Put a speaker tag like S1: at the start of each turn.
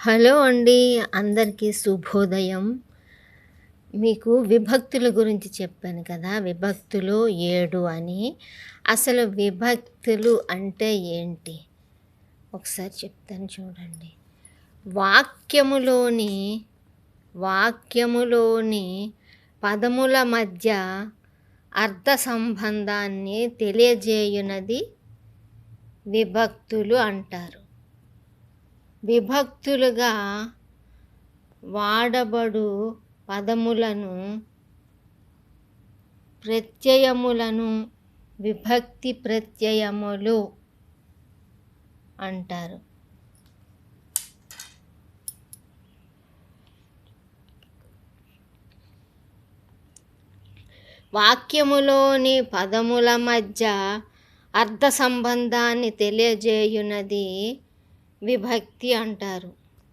S1: Hello అండి అందరికీ శుభోదయం. మీకు విభక్తుల గురించి చెప్పాను కదా విభక్తులు ఏడు అని. అసలు విభక్తులు అంటే ఏంటి? ఒకసారి చెప్తాను చూడండి. వాక్యములోని వాక్యములోని పదముల మధ్య అర్థ సంబంధాన్ని తెలియజేయునది విభక్తులు అంటారు. విభక్తులుగా వాడబడు పదములను ప్రత్యయములను విభక్తి ప్రత్యయములు అంటారు. వాక్యములోని పదముల మధ్య అర్థ సంబంధాన్ని తెలియజేయునది విభక్తి అంటారు.